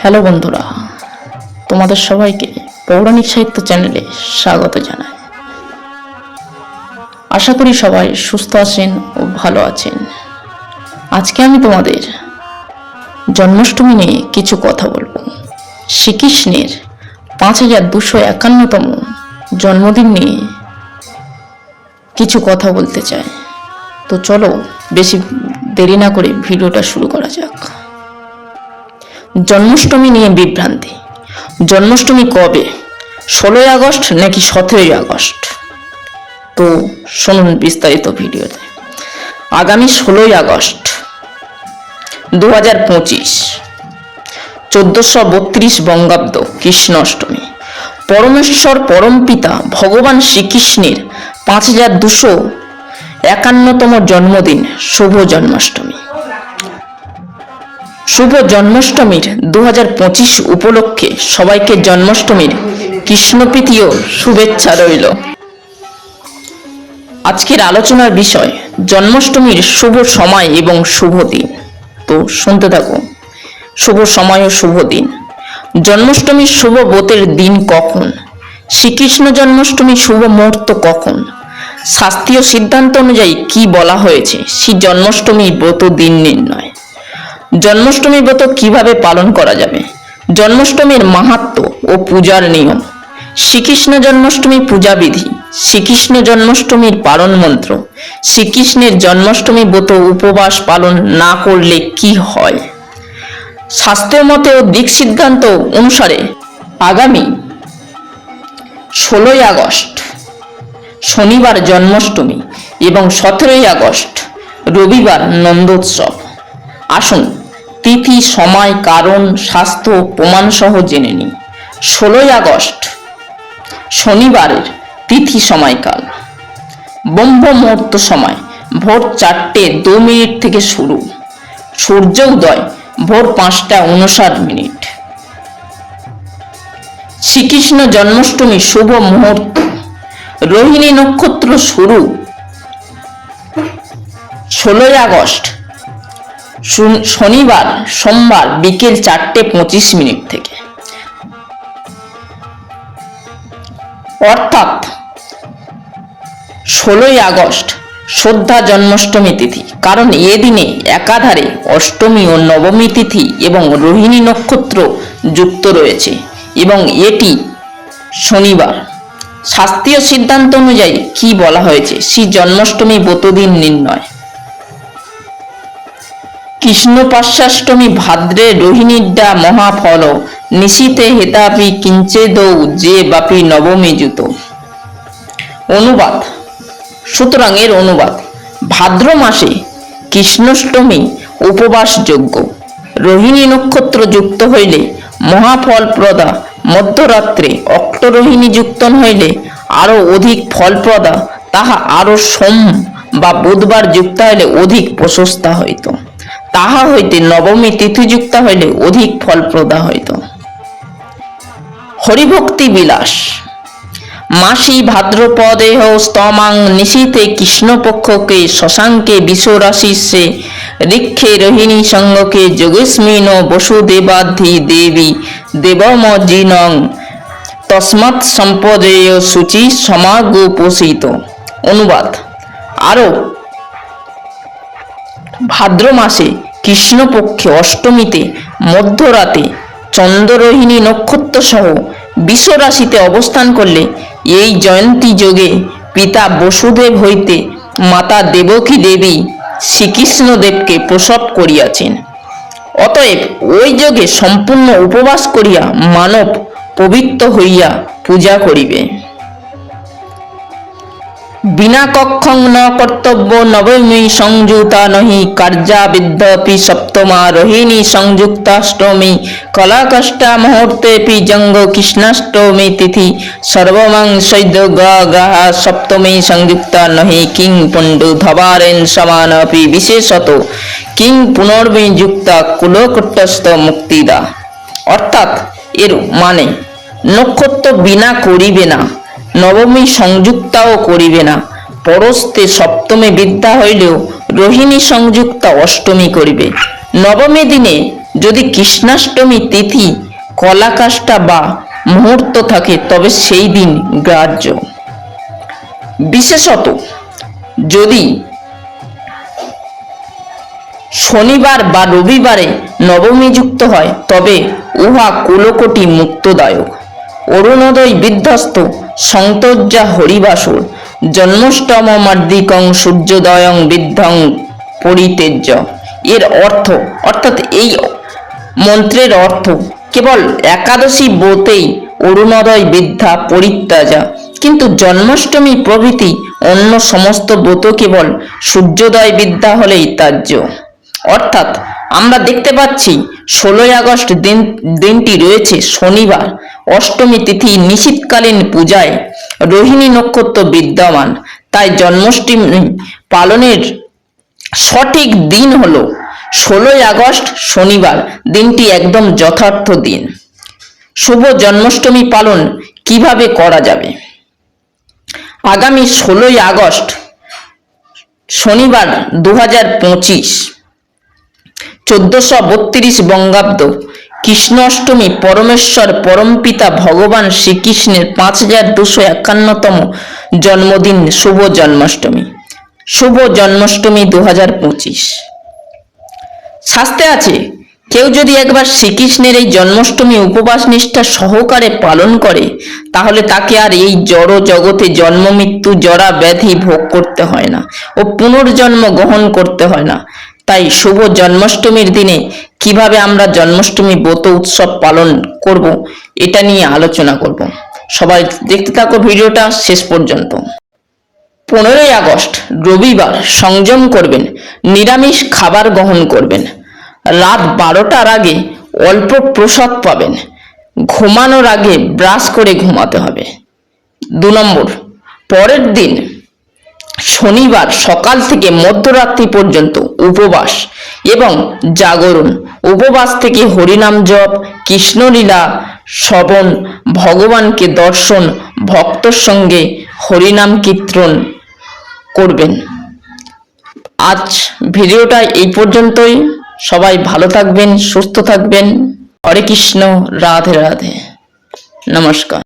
Hello বন্ধুরা, তোমাদের সবাইকে পৌরাণিক সাহিত্য চ্যানেলে স্বাগত জানাই। আশা করি সবাই সুস্থ আছেন ও ভালো আছেন। আজকে আমি তোমাদের জন্মাষ্টমী নিয়ে কিছু কথা বলব। শ্রীকৃষ্ণের পাঁচ হাজার দুশো একান্নতম জন্মদিন নিয়ে কিছু কথা বলতে চাই। তো চলো, বেশি দেরি না করে ভিডিওটা শুরু করা যাক। জন্মাষ্টমী নিয়ে বিভ্রান্তি। জন্মাষ্টমী কবে? ষোলোই আগস্ট নাকি সতেরোই আগস্ট? তো শুনুন বিস্তারিত ভিডিওতে। আগামী ষোলোই আগস্ট দু হাজার পঁচিশ, চোদ্দশো বত্রিশ বঙ্গাব্দ কৃষ্ণাষ্টমী। পরমেশ্বর পরমপিতা ভগবান শ্রীকৃষ্ণের পাঁচ হাজার দুশো একান্নতম জন্মদিন, শুভ জন্মাষ্টমী। শুভ জন্মাষ্টমীর দু পঁচিশ উপলক্ষে সবাইকে জন্মাষ্টমীর কৃষ্ণপ্রীতিও শুভেচ্ছা রইল। আজকের আলোচনার বিষয় জন্মাষ্টমীর শুভ সময় এবং শুভ দিন। তো শুনতে থাকো। শুভ সময় ও শুভ দিন। জন্মাষ্টমীর শুভ ব্রতের দিন কখন? শ্রীকৃষ্ণ জন্মাষ্টমী শুভ মুহূর্ত কখন? শাস্ত্রীয় সিদ্ধান্ত অনুযায়ী কি বলা হয়েছে? শ্রী জন্মাষ্টমী ব্রত দিন নির্ণয়। জন্মাষ্টমী ব্রত কীভাবে পালন করা যাবে? জন্মাষ্টমীর মাহাত্ম ও পূজার নিয়ম। শ্রীকৃষ্ণ জন্মাষ্টমী পূজাবিধি, শ্রীকৃষ্ণ জন্মাষ্টমীর পালন মন্ত্র, শ্রীকৃষ্ণের জন্মাষ্টমী ব্রত উপবাস পালন না করলে কি হয়? শাস্ত্রের মতে ও দিক সিদ্ধান্ত অনুসারে আগামী ষোলোই আগস্ট, শনিবার জন্মাষ্টমী এবং সতেরোই আগস্ট রবিবার নন্দোৎসব। আসুন তিথি সময়, কারণ, স্বাস্থ্য প্রমাণ সহ জেনে নিই ষোলোই আগস্ট, শনিবারের তিথি সময়কাল। ব্রহ্ম মুহূর্ত সময়, ভোর চারটে দু মিনিট থেকে শুরু। সূর্য উদয়, ভোর পাঁচটা উনষাট মিনিট। শ্রীকৃষ্ণ জন্মাষ্টমী শুভ মুহূর্ত। রোহিণী নক্ষত্র শুরু। ষোলোই আগস্ট শনিবার, সোমবার বিকেল চারটে পঁচিশ মিনিট থেকে। অর্থাৎ ষোলোই আগস্ট, শ্রদ্ধা জন্মাষ্টমী তিথি। কারণ এ দিনে একাধারে অষ্টমী ও নবমী তিথি এবং রোহিণী নক্ষত্র যুক্ত রয়েছে এবং এটি শনিবার। শাস্ত্রীয় সিদ্ধান্ত অনুযায়ী কি বলা হয়েছে? শ্রী জন্মাষ্টমী ব্রতদিন নির্ণয়। কৃষ্ণ পাশ্চাষ্টমী ভাদ্রে রোহিণীডা মহাফল, নিশীতে হেতাপি কিঞ্চেদৌ যে বাপি নবমী জুত। অনুবাদ। সুতরাং এর অনুবাদ। ভাদ্র মাসে কৃষ্ণাষ্টমী উপবাসযোগ্য। রোহিণী নক্ষত্র যুক্ত হইলে মহাফলপ্রদা মধ্যরাত্রে অক্টরোহিণী যুক্ত হইলে আরও অধিক ফলপ্রদা তাহা আরও সোম বা বুধবার যুক্ত হইলে অধিক প্রশস্তা হইত। তাহা হইতে নবমী তিথিযুক্ত হইলে অধিক ফলপ্রদা হইত। হরিভক্তি বিলাস। মাসি ভাদ্রপদেহ স্তমাং নিশীতে কৃষ্ণপক্ষকে শশাঙ্কে বিশ্বরাশিসে ঋক্ষে রোহিণী সঙ্গকে যোগস্মিন বসুদেবাধি দেবী দেবমজিনং তস্মাৎ সম্পদেয় সূচি সমাগোপোষিত অনুবাদ। আরও ভাদ্র মাসে কৃষ্ণপক্ষে অষ্টমীতে, মধ্যরাতে চন্দ্ররোহিণী নক্ষত্র সহ বিশ্বরাশিতে অবস্থান করলে এই জয়ন্তী যোগে পিতা বসুদেব হইতে মাতা দেবকী দেবী শ্রীকৃষ্ণদেবকে প্রসব করিয়াছেন। অতএব ওই যোগে সম্পূর্ণ উপবাস করিয়া মানব পবিত্র হইয়া পূজা করিবে। বিনা কক্ষং ন কর্তব্য নবমী সংযুতা নহি কার্যাবিদ্ধপি সপ্তমা রোহিণী সংযুক্তাষ্টমী কলাকষ্টা মুহূর্তেপি জঙ্গ কৃষ্ণাষ্টমী তিথি সর্বমং সৈদ্য গাহ সপ্তমী সংযুক্তা নহি কিং পণ্ডু ধবারেন সমানপি বিশেষত কিং পুনর্বী যুক্তা কুলকটস্থ মুক্তিদা। অর্থাৎ এর মানে নক্ষত্র বিনা করিবে না। নবমী সংযুক্তাও করিবে না। পরস্তে সপ্তমী বিদ্যা হইলেও রোহিণী সংযুক্তা অষ্টমী করিবে। নবমী দিনে যদি কৃষ্ণাষ্টমী তিথি, কলাকাষ্টা বা মুহূর্ত থাকে, তবে সেই দিন গ্রাহ্য। বিশেষত যদি শনিবার বা রবিবারে নবমী যুক্ত হয়, তবে উহা কুলকোটি মুক্তদায়ক। অরুণোদয় বিধ্বস্ত সন্তর্যা হরিবাসুর। জন্মষ্টম মার্দিকং সূর্যোদয়ং বৃদ্ধং পরিতেজ্য। এর অর্থ, অর্থাৎ এই মন্ত্রের অর্থ কেবল একাদশী বোতেই অরুণোদয় বৃদ্ধা পরিত্যাজা। কিন্তু জন্মাষ্টমী প্রভৃতি অন্য সমস্ত ব্রত কেবল সূর্যোদয় বিদ্যা হলেই তার্য অর্থাৎ আমরা দেখতে পাচ্ছি ষোলোই আগস্ট দিন, দিনটি রয়েছে শনিবার। অষ্টমী তিথি নিশীতকালীন পূজায় রোহিণী নক্ষত্র বিদ্যমান। তাই জন্মাষ্টমী পালনের সঠিক দিন হলো ষোলোই আগস্ট শনিবার, দিনটি একদম যথার্থ দিন। শুভ জন্মাষ্টমী পালন কীভাবে করা যাবে? আগামী ষোলোই আগস্ট শনিবার দু হাজার পঁচিশ চোদ্দশো বত্রিশ বঙ্গাব্দ। কৃষ্ণ অষ্টমী পরমেশ্বর পরমপিতা ভগবান শ্রীকৃষ্ণের পাঁচ হাজার দুশো একান্নতম জন্মদিন শুভ জন্মাষ্টমী। শুভ জন্মাষ্টমী দু হাজার পঁচিশ। শাস্তে আছে, কেউ যদি একবার শ্রীকৃষ্ণের এই জন্মাষ্টমী উপবাস নিষ্ঠা সহকারে পালন করে, তাহলে তাকে আর এই জড় জগতে জন্ম মৃত্যু জরা ব্যাধি ভোগ করতে হয় না ও পুনর্জন্ম গ্রহণ করতে হয় না। তাই শুভ জন্মাষ্টমীর দিনে কীভাবে আমরা জন্মাষ্টমী ব্রত উৎসব পালন করব, এটা নিয়ে আলোচনা করব। সবাই দেখতে থাকো ভিডিওটা শেষ পর্যন্ত। পনেরোই আগস্ট, রবিবার সংযম করবেন, নিরামিষ খাবার গ্রহণ করবেন। রাত বারোটার আগে অল্প প্রসাদ পাবেন। ঘুমানোর আগে ব্রাশ করে ঘুমাতে হবে। দু নম্বর, পরের দিন শনিবার সকাল থেকে মধ্যরাত্রি পর্যন্ত উপবাস এবং জাগরণ। উপবাস থেকে হরিনাম জপ, কৃষ্ণলীলা, শ্রবণ, ভগবানকে দর্শন, ভক্তর সঙ্গে হরিনাম কীর্তন করবেন। আজ ভিডিওটা এই পর্যন্তই। সবাই ভালো থাকবেন, সুস্থ থাকবেন। হরে কৃষ্ণ, রাধে রাধে। নমস্কার।